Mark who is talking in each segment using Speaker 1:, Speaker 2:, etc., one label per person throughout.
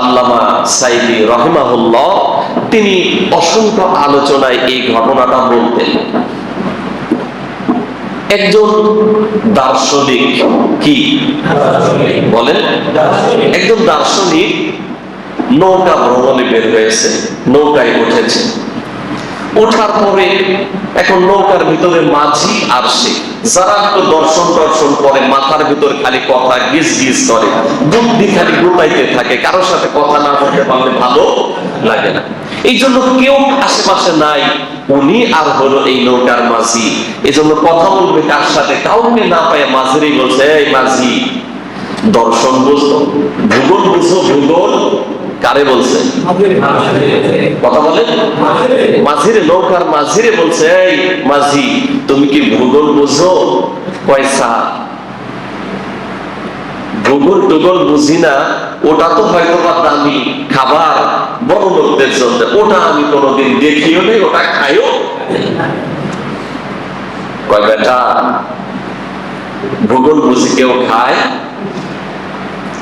Speaker 1: আল্লামা সাইদি রহিমাহুল্লাহ, তিনি অসংখ্য আলোচনায় এই ঘটনাটা বলতেন। একজন দার্শনিক কি? বলেন। একজন দার্শনিক নৌকা ভ্রমণে বের হয়েছে, নৌকায় উঠেছে। ওঠার পরে এখন নৌকার ভিতরে মাঝি আর সে যারা একটু দর্শন দর্শন করে, মাথার ভিতর খালি কথা গিজ গিজ করে, বুদ্ধি খালি গুটাইতে থাকে, কারোর সাথে কথা না বলতে পারলে ভালো লাগে না। এই জন্য কেউ আশেপাশে নাই, উনি আর হলো এই নৌকার মাঝি। এই জন্য কথা বলবে কার সাথে? কাউকে না পায় মাঝিরই বলছে, এই মাঝি, দর্শন বুঝো, ভূগোল বুঝো, ভূগোল কারে বলছে? কথা মাঝিরে মাঝিরে বলছে, এই মাঝি, তুমি কি ভূগোল বুঝো? পয়সা ভূগোল টুগোল বুঝি না, ওটা তো হয়তো বা দামি খাবার বড় লোকদের জন্য, ওটা আমি কোনোদিন দেখিও নেই, ওটা খাইও কয়, বেটা, ভূগোল বুঝি কেউ খায়?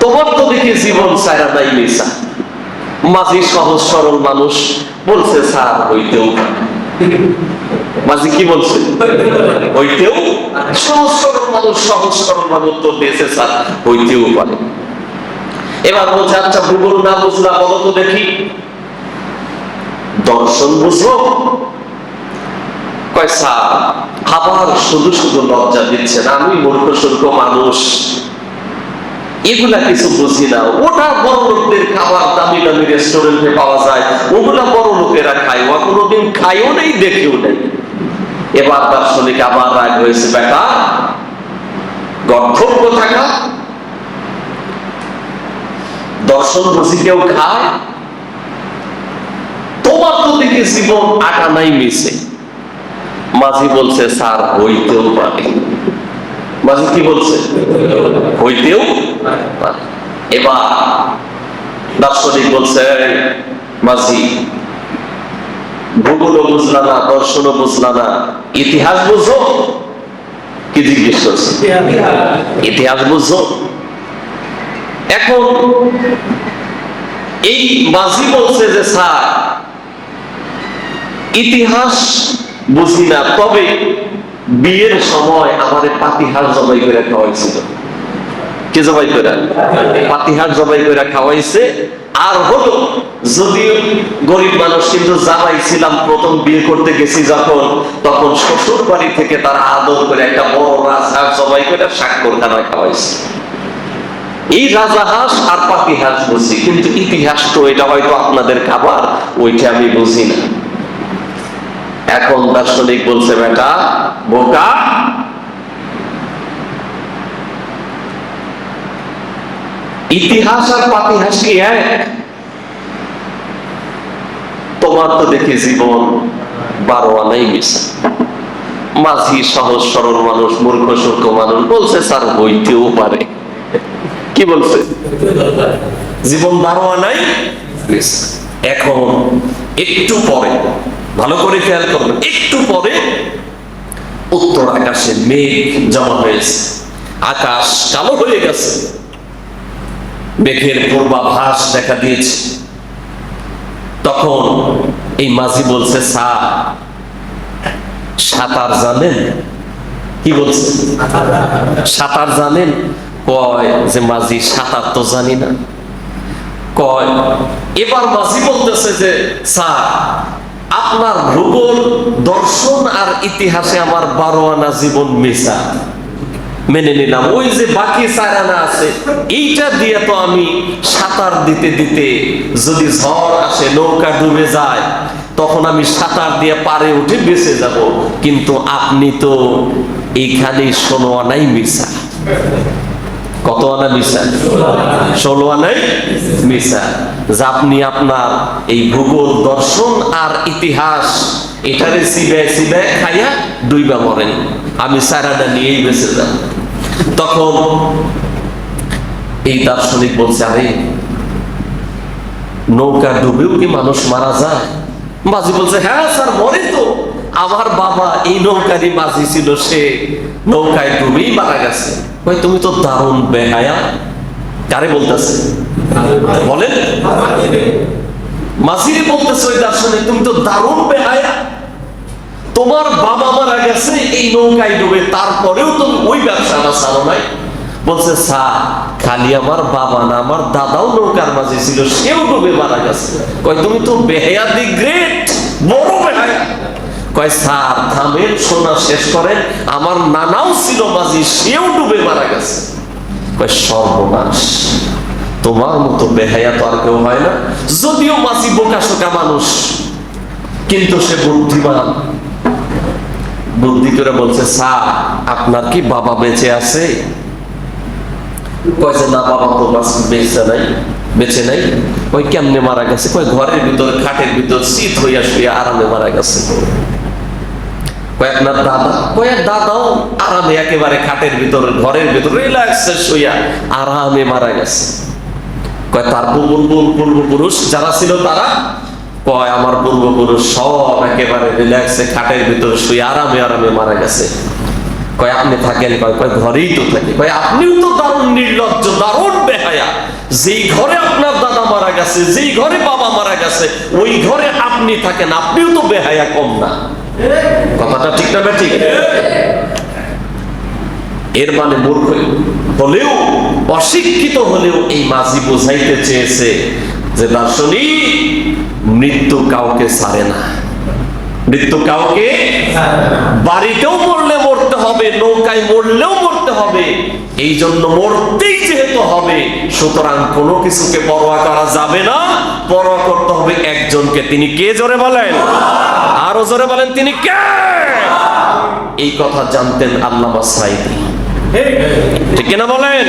Speaker 1: তোমার তো দেখি জীবন সারা নাই মাঝি সহজ সরল মানুষ বলছে, স্যার, হইতেও মাঝি কি বলছে? হইতেও সহজ সরল মানুষ, সহজ সরল মানুষ স্যার, হইতেও পারে। এবার বলছে আচ্ছা ভূগোল না বুঝলা তো দেখি। দর্শন বুঝলো। কয় আবার শুধু শুধু লজ্জা দিচ্ছেন আমি মূর্খ সূর্খ মানুষ। এগুলা কিছু বুঝি না। ওটা বড় লোকদের খাবার দামি রেস্টুরেন্টে পাওয়া যায়, ওগুলা বড় লোকেরা খায়। ও কোনোদিন খাইও নেই, দেখেও নেই। এবার দার্শনিক আবার রাগ হয়েছে, বেটা, গর্ধব থাকা দর্শন বুঝি কেউ খায়? তোমার তো দেখে জীবন আটা নাই মিশে। মাঝি বলছে, স্যার, হইতেও পারে। মাঝি কি বলছে? হইতেও এবার দার্শনিক বলছে মাঝি ভূগোলও বুঝলা না দর্শনও বুঝলা না ইতিহাস বুঝো? কি জিজ্ঞেস করছে? ইতিহাস বুঝো। এখন এই মাঝি বলছে যে, স্যার, ইতিহাস বুঝি না, তবে বিয়ের সময় আমাদের পাতিহাস জবাই করে খাওয়াইছিল কে জবাই করে পাতিহার জবাই করে খাওয়াইছে। আর হলো, যদিও গরিব মানুষ, কিন্তু জামাইছিলাম প্রথম বিয়ে করতে গেছি যখন, তখন শ্বশুর বাড়ি থেকে তারা আদর করে একটা বড় রাজহাঁস জবাই করে স্বাক্ষর খানায় খাওয়াইছে। এই রাজাহাঁস আর পাতিহাঁস বুঝি, কিন্তু ইতিহাস তো এটা হয়তো আপনাদের খাবার, ওইটা আমি বুঝি না। এখন দার্শনিক বলছে, বেটা, বোকা ইতিহাস আর পাতিহাস কি এক? তোমার তো দেখি জীবন বারো আনাই মিশা। মাঝি সহজ সরল মানুষ, মূর্খ সূর্খ মানুষ, বলছে, স্যার, হইতেও পারে। কি বলছে? জীবন বারো আনাই এখন একটু পরে, ভালো করে খেয়াল করবেন একটু পরে উত্তর আকাশে মেঘ জমা হয়েছে। আকাশ কালো হয়ে গেছে। মেঘের পূর্বাভাস দেখা দিয়েছে। তখন এই মাঝি বলছে, স্যার, সাঁতার জানেন? কি বলছে? সাঁতার জানেন? কয় যে, মাঝি, সাঁতার তো জানি না। কয়, এবার মাঝি বলতেছে যে, স্যার, আপনার ভূগোল, দর্শন আর ইতিহাসে আমার বারো আনা জীবন মেশা। মেনে নিলাম। ওই যে বাকি চার আছে, এইটা দিয়ে তো আমি সাঁতার দিতে দিতে যদি ঝড় আসে, নৌকা ডুবে যায়, তখন আমি সাঁতার দিয়ে পারে উঠে বেঁচে যাব। কিন্তু আপনি তো এইখানে শোনোয়া নাই মিশা কত আনা মিশা? ষোলো আনাই মিশা। যা আপনি আপনার এই ভূগোল, দর্শন আর ইতিহাস, এটারে সিবে সিবে খাইয়া দুইবা মরেন। আমি সারাটা নিয়েই বেঁচে যাব তখন এই দার্শনিক বলছে, আরে, নৌকা ডুবেও কি মানুষ মারা যায়? মাঝি বলছে হ্যাঁ স্যার, মরে তো। আমার বাবা এই নৌকারই মাঝি ছিল সে। নৌকায় ডুবেই মারা গেছে। ভাই, তুমি তো দারুণ বেহায়া। কারে বলতেছে? বলেন। মাঝিরে বলতেছে ওই দার্শনিক, তুমি তো দারুণ বেহায়া। তোমার বাবা মারা গেছে, এই নৌকায় ডুবে তারপরেও তুমি ওই ব্যবসাটা ছাড়ো নাই। বলছে, স্যার, খালি আমার বাবা না, আমার দাদাও নৌকার মাঝে ছিল, সেও ডুবে মারা গেছে। কয়, তুমি তো বেহায়া দি গ্রেট, বড় কয় স্যার থামেন শোনা শেষ করেন। আমার নানাও ছিল মাঝি, সেও মারা গেছে। কয় তোমার মতো কেউ হয় না। যদিও মাঝি বোকা শোকা মানুষ, কিন্তু সে বুদ্ধিমান। বুদ্ধি করে বলছে, স্যার, আপনার কি বাবা বেঁচে আছে? কয়েছে না, বাবা তো বেঁচে নাই বেঁচে নাই। ওই কেমনে মারা গেছে? কয়, ঘরের ভিতর, খাটের ভিতর শীত হইয়া শুয়ে আরামে মারা গেছে। কয় না দাদা, কয়েক দাদাও আরামে একেবারে খাটের ভিতরে, ঘরের ভিতরে রিল্যাক্সে শুইয়া আরামে মারা গেছে। কয়, তার পূর্বপুর পূর্বপুরুষ যারা ছিল তারা? কয়, আমার পূর্বপুরুষ সব একেবারে রিল্যাক্সে খাটের ভিতরে শুয়ে আরামে আরামে মারা গেছে। কয় আপনি থাকেন? কয় কয় ঘরেই তো থাকি। কয় আপনিও তো দারুণ নির্লজ্জ দারুণ বেহায়া। যেই ঘরে আপনার দাদা মারা গেছে যেই ঘরে বাবা মারা গেছে ওই ঘরে আপনি থাকেন। আপনিও তো বেহায়া কম না। কথাটা ঠিক না ঠিক এর মানে মূর্খ হলেও অশিক্ষিত হলেও এই মাঝি বোঝাইতে চেয়েছে যে দার্শনিক মৃত্যু কাউকে ছাড়ে না। মৃত্যু কাউকে বাড়িতেও মরতে হবে, নৌকায় মরলেও মরতে হবে। এই জন্য মরতেই যেহেতু হবে, সুতরাং কোনো কিছুকে পরোয়া করা যাবে না। পরোয়া করতে হবে একজনকে। তিনি কে জোরে বলেন? আরও জোরে বলেন, তিনি কে? এই কথা জানতেন আল্লাহ সাইদি। ঠিক কিনা বলেন?